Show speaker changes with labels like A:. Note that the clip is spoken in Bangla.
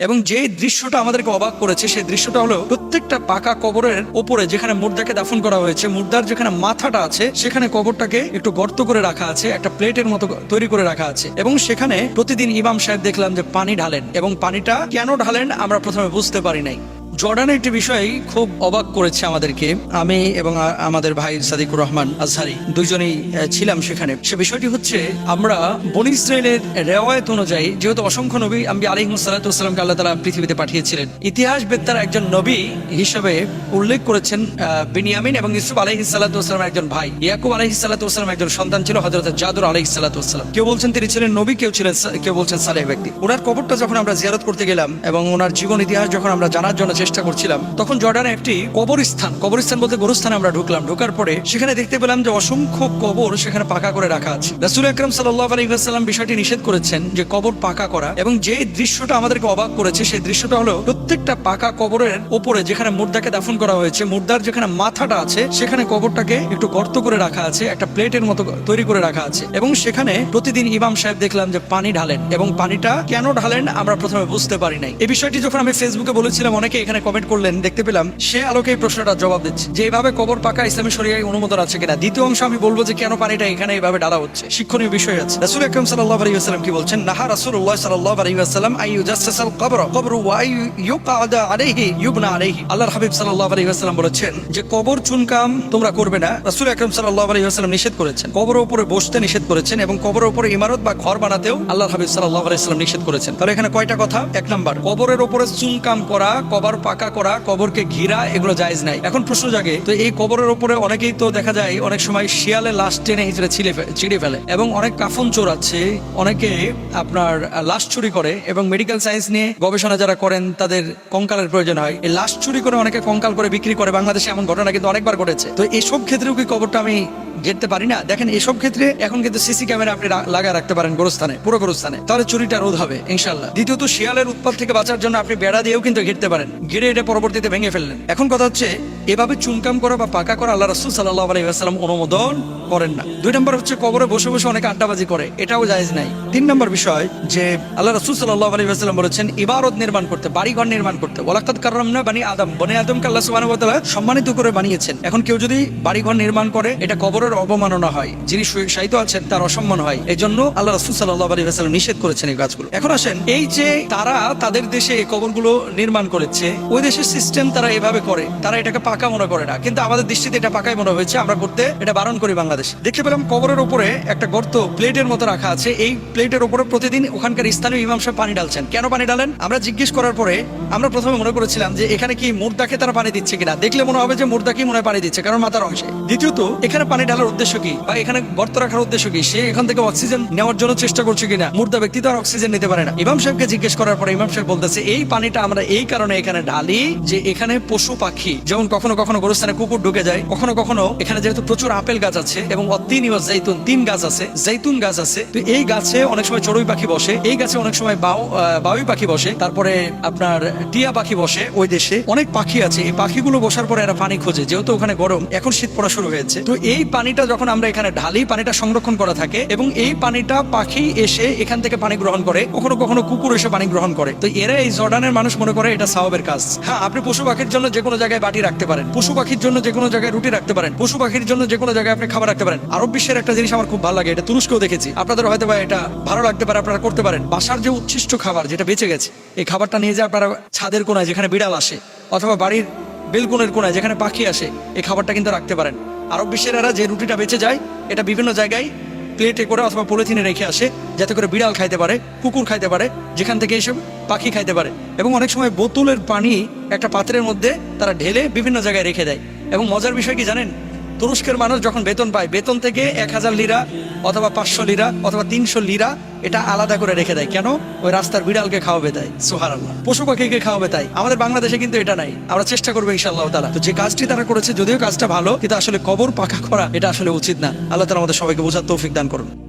A: এবং যে দৃশ্যটা আমাদেরকে অবাক করেছে, সেই দৃশ্যটা হলো প্রত্যেকটা পাকা কবরের ওপরে যেখানে মুর্দাকে দাফন করা হয়েছে, মুর্দার যেখানে মাথাটা আছে, সেখানে কবরটাকে একটু গর্ত করে রাখা আছে, একটা প্লেটের মতো তৈরি করে রাখা আছে। এবং সেখানে প্রতিদিন ইমাম সাহেব দেখলাম যে পানি ঢালেন। এবং পানিটা কেন ঢালেন আমরা প্রথমে বুঝতে পারি নাই। জর্ডানের একটি বিষয় খুব অবাক করেছে আমাদেরকে। আমি এবং আমাদের ভাই সাদিকুর রহমান আজহারি দুইজনেই আহ, ছিলাম সেখানে। সে বিষয়টি হচ্ছে আমরা বনি ইসরায়েলের রেওয়ায়ত অনুযায়ী যেহেতু অসংখ্য নবী আমি আলিমসাল্লাতামকে আল্লাহ তালা পৃথিবীতে পাঠিয়েছিলেন ইতিহাস বেত্তার একজন নবী হিসেবে উল্লেখ করেছেন বিনিয়ামিন এবং ইসুফ আলহি সাল্লাতাম একজন ভাই। ইয়াকুব আলহি সাল্লাতাম একজন সন্তান ছিল হজরত জাদুর আলহি সাল্লাতাম কেউ বলছেন তিনি ছিলেন নবী কেউ ছিলেন কেউ বলছেন সালেহ ব্যক্তি। ওনার কবরটা যখন আমরা জিয়ারত করতে গেলাম এবং ওনার জীবন ইতিহাস যখন আমরা জানার জন্য চেষ্টা করছিলাম, তখন জর্ডানে একটি কবরস্থান কবরস্থান বলতে গোরস্থানে আমরা ঢুকলাম। ঢোকার পরে সেখানে দেখতে পেলাম যে অসংখ্য কবর সেখানে পাকা করে রাখা আছে। রাসুল আকরম সাল্লাহ আলহিহাস্লাম বিষয়টি নিষেধ করেছেন যে কবর পাকা করা এবং যে দৃশ্যটা আমাদেরকে অবাক করেছে সেই দৃশ্যটা হলো প্রত্যেকটা পাকা কবরের ওপরে যেখানে মুর্দাকে দাফন করা হয়েছে, মুর্দার যেখানে মাথাটা আছে সেখানে কবরটাকে একটু গর্ত করে রাখা আছে, একটা প্লেটের মতো তৈরি করে রাখা আছে এবং সেখানে প্রতিদিন ইমাম সাহেব দেখলাম যে পানি ঢালেন এবং পানিটা কেন ঢালেন আমরা প্রথমে বুঝতে পারি নাই। এই বিষয়টি যখন আমি ফেসবুকে বলেছিলাম, অনেকে এখানে কমেন্ট করলেন, দেখতে পেলাম, সে আলোকে এই প্রশ্নটা জবাব দিচ্ছে। যে এইভাবে কবর পাকা ইসলামী শরিয়ায় অনুমোদন আছে কিনা? দ্বিতীয় অংশ আমি বলব যে কেন পানিটা এখানে এইভাবে ডালা হচ্ছে? শিক্ষণীয় বিষয় আছে। রাসূল আকরাম ওয়াসাল্লাম কি বলছেন? নাহা আই কবর। কবর ওয়া আই ইউকাদা আলাইহি, ইউবনা আলাইহি। আল্লাহর হাবিব বলেছেন যে, কবর চুনকাম তোমরা করবে না। রাসূল নিষেধ করেছেন। কবরের উপরে বসতে নিষেধ করেছেন এবং কবরের উপরে ইমারত বা ঘর বানাতেও আল্লাহর হাবিব সাল্লাল্লাহু আলাইহি ওয়াসাল্লাম নিষেধ করেছেন। তাহলে এখানে কয়টা কথা? এক নাম্বার, কবরের উপরে চুনকাম করা, কবর পাকা করা, কবরকে ঘিরা, এগুলো জায়েজ নাই। এখন প্রশ্ন জাগে, তো এই কবরের উপরে অনেকেই তো দেখা যায় অনেক সময় শিয়ালে লাশ টেনে হিচড়ে ছিঁড়ে চিড়ে ফেলে। এবং অনেক কাফন চোর আছে অনেকে আপনার লাশ চুরি করে এবং মেডিকেল সায়েন্স নিয়ে গবেষণা যারা করেন, তাদের কঙ্কালের প্রয়োজন হয়। এই লাশ চুরি করে অনেকে কঙ্কাল করে বিক্রি করে, বাংলাদেশে এমন ঘটনা কিন্তু অনেকবার ঘটেছে। তো এসব ক্ষেত্রেও কি কবরটা আমি ঘেরতে পারি না? দেখেন, এসব ক্ষেত্রে এখন কিন্তু সিসি ক্যামেরা আপনি লাগায় রাখতে পারেন গোরস্থানে, পুরো গোরস্থানে। তাহলে চুরিটা রোধ হবে ইনশাল্লাহ দ্বিতীয়ত, শিয়ালের উৎপাদ থেকে বাঁচার জন্য আপনি বেড়া দিয়েও কিন্তু ঘিরতে পারেন। ঘিরে এটা পরবর্তীতে ভেঙে ফেললেন। এখন কথা হচ্ছে, এভাবে চুনকাম করা বা পাকা করা আল্লাহ রসুল সাল্লাহ আলাইসাল্লাম অনুমোদন করেন না। দুই নম্বর হচ্ছে, কবরে বসে বসে অনেকে আড্ডাবাজি করে, এটাও জায়েজ নাই। তিন নম্বর বিষয় যে, আল্লাহ রসুল সাল্লাহ আলাইসাল্লাম বলেছেন ইবারত নির্মাণ করতে, বাড়িঘর নির্মাণ করতে ওলাকাত কাররাম না বানি আদম, বনে আদমকে আল্লাহ তাআলা সম্মানিত করে বানিয়েছেন। এখন কেউ যদি বাড়িঘর নির্মাণ করে, এটা কবরের অবমাননা হয়, যিনি সাহিত্য আছেন, তার অসম্মান হয়। এই জন্য আল্লাহ রসুল সাল্লাহ আলী নিষেধ করেছেন এই কাজগুলো। এখন আসেন, এই যে তারা তাদের দেশে এই কবরগুলো নির্মাণ করেছে ওই দেশের সিস্টেম তারা এভাবে করে, তারা এটাকে পাকা মনে করে না। কিন্তু আমাদের দৃষ্টিতে এটা পাকাই মনে হয়েছে, আমরা করতে এটা বারণ করি বাংলাদেশ। দেখতে পেলাম কবরের উপরে একটা গর্ত প্লেটের মতো রাখা আছে, এই প্লেটের উপরে প্রতিদিন ওখানকার স্থানীয় ইমাম সাহেব পানি ঢালছেন। কেন পানি ঢালেন? আমরা জিজ্ঞেস করার পরে আমরা প্রথমে মনে করেছিলাম যে এখানে কি মুর্দাকে তারা পানি দিচ্ছে কিনা। দেখলে মনে হবে যে মুর্দাকেই মনে পানি দিচ্ছে, কারণ মাথার অংশে। দ্বিতীয়ত, এখানে পানি ঢালার উদ্দেশ্য কি? বা এখানে গর্ত রাখার উদ্দেশ্য কি? সে এখান থেকে অক্সিজেন নেওয়ার জন্য চেষ্টা করছে কিনা? মুর্দা ব্যক্তি তো আর অক্সিজেন নিতে পারে না। ইমাম সাহেবকে জিজ্ঞেস করার পরে ইমাম সাহেব বলতেছে, এই পানিটা আমরা এই কারণে এখানে ঢালি যে এখানে পশু পাখি, যেমন কখনো কখনো গোরস্থানে কুকুর ঢুকে যায়, কখনো কখনো এখানে যেহেতু প্রচুর আপেল গাছ আছে এবং অতিন জৈতুন তিন গাছ আছে জৈতুন গাছ আছে, তো এই গাছে অনেক সময় চড়ুই পাখি বসে, এই গাছে অনেক সময় বাউ বাউই পাখি বসে, তারপরে আপনার টিয়া পাখি বসে, ওই দেশে অনেক পাখি আছে, এই পাখিগুলো বসার পরে এরা পানি খোঁজে, যেহেতু ওখানে গরম, এখন শীত পড়া শুরু হয়েছে, তো এই পানিটা যখন আমরা এখানে ঢালি, পানিটা সংরক্ষণ করা থাকে এবং এই পানিটা পাখি এসে এখান থেকে পানি গ্রহণ করে, কখনো কখনো কুকুর এসে পানি গ্রহণ করে, তো এরা এই জর্ডানের মানুষ মনে করে এটা সাহাবের কাজ। হ্যাঁ আপনি পশু পাখির জন্য যে কোনো জায়গায় বাটি রাখতে পারেন। পশু পাখির জন্য যে কোনো জায়গায় রুটি রাখতে পারেন। পশু পাখির জন্য যে কোনো জায়গায় আপনি খাবার রাখতে পারেন। আরব বিশ্বের একটা জিনিস আমার খুব ভালো লাগে, এটা তুরস্কেও দেখেছি। আপনাদের হয়তো বা এটা ভালো লাগতে পারে, আপনারা করতে পারেন। বাসার যে উচ্ছিষ্ট খাবার যেটা বেঁচে গেছে, এই খাবারটা নিয়ে যায় আপনারা ছাদের কোনায় যেখানে বিড়াল আসে, অথবা বাড়ির বেলকুনের কোনায় যেখানে পাখি আসে, এই খাবারটা কিন্তু রাখতে পারেন। আরব বিশ্বের এরা যে রুটিটা বেঁচে যায়, এটা বিভিন্ন জায়গায় প্লেটে করে অথবা পলিথিনে রেখে আসে, যাতে করে বিড়াল খাইতে পারে, কুকুর খাইতে পারে, যেখান থেকে এসব পাখি খাইতে পারে। এবং অনেক সময় বোতলের পানি একটা পাত্রের মধ্যে তারা ঢেলে বিভিন্ন জায়গায় রেখে দেয়। এবং মজার বিষয় কি জানেন? তুরস্কের মানুষ যখন বেতন পায়, বেতন থেকে এক হাজার লিরা অথবা পাঁচশো লিরা অথবা তিনশো লিরা এটা আলাদা করে রেখে দেয়। কেন? ওই রাস্তার বিড়ালকে খাওয়াবে তাই। সোহার আল্লাহ পশু পাখিকে খাওয়াবে তাই। আমাদের বাংলাদেশে কিন্তু এটা নাই। আমরা চেষ্টা করব ইনশাআল্লাহ তালা তো যে কাজটি তারা করেছে, যদিও কাজটা ভালো, কিন্তু আসলে কবর পাকা করা এটা আসলে উচিত না। আল্লাহ তালা আমাদের সবাইকে বোঝার তৌফিক দান করুন।